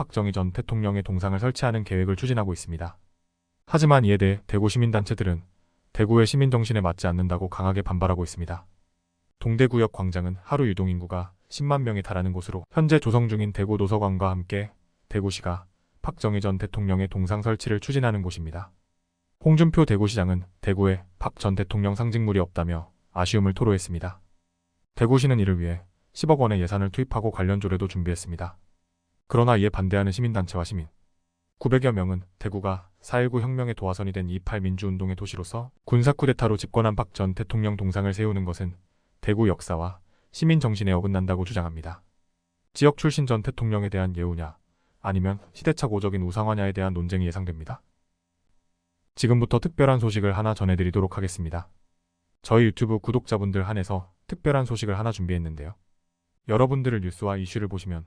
박정희 전 대통령의 동상을 설치하는 계획을 추진하고 있습니다. 하지만 이에 대해 대구 시민단체들은 대구의 시민정신에 맞지 않는다고 강하게 반발하고 있습니다. 동대구역 광장은 하루 유동인구가 10만 명에 달하는 곳으로 현재 조성 중인 대구 도서관과 함께 대구시가 박정희 전 대통령의 동상 설치를 추진하는 곳입니다. 홍준표 대구시장은 대구에 박 전 대통령 상징물이 없다며 아쉬움을 토로했습니다. 대구시는 이를 위해 10억 원의 예산을 투입하고 관련 조례도 준비했습니다. 그러나 이에 반대하는 시민단체와 시민 900여 명은 대구가 4.19 혁명의 도화선이 된 28 민주운동의 도시로서 군사 쿠데타로 집권한 박 전 대통령 동상을 세우는 것은 대구 역사와 시민 정신에 어긋난다고 주장합니다. 지역 출신 전 대통령에 대한 예우냐 아니면 시대착오적인 우상화냐에 대한 논쟁이 예상됩니다. 지금부터 특별한 소식을 하나 전해드리도록 하겠습니다. 저희 유튜브 구독자분들 한해서 특별한 소식을 하나 준비했는데요. 여러분들을 뉴스와 이슈를 보시면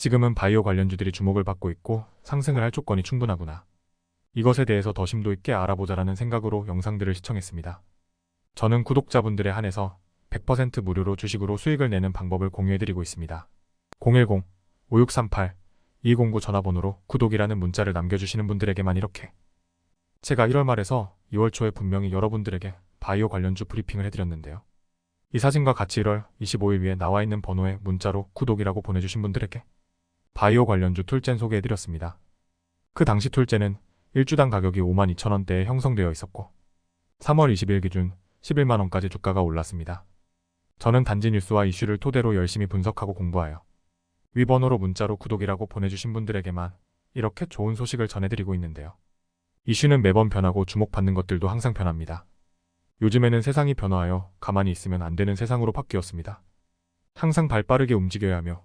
지금은 바이오 관련주들이 주목을 받고 있고 상승을 할 조건이 충분하구나. 이것에 대해서 더 심도 있게 알아보자라는 생각으로 영상들을 시청했습니다. 저는 구독자분들에 한해서 100% 무료로 주식으로 수익을 내는 방법을 공유해드리고 있습니다. 010-5638-209 전화번호로 구독이라는 문자를 남겨주시는 분들에게만 이렇게 제가 1월 말에서 2월 초에 분명히 여러분들에게 바이오 관련주 브리핑을 해드렸는데요. 이 사진과 같이 1월 25일 위에 나와 있는 번호에 문자로 구독이라고 보내주신 분들에게 바이오 관련주 툴젠 소개해드렸습니다. 그 당시 툴젠은 1주당 가격이 52,000원대에 형성되어 있었고 3월 20일 기준 11만원까지 주가가 올랐습니다. 저는 단지 뉴스와 이슈를 토대로 열심히 분석하고 공부하여 위 번호로 문자로 구독이라고 보내주신 분들에게만 이렇게 좋은 소식을 전해드리고 있는데요. 이슈는 매번 변하고 주목받는 것들도 항상 변합니다. 요즘에는 세상이 변화하여 가만히 있으면 안 되는 세상으로 바뀌었습니다. 항상 발빠르게 움직여야 하며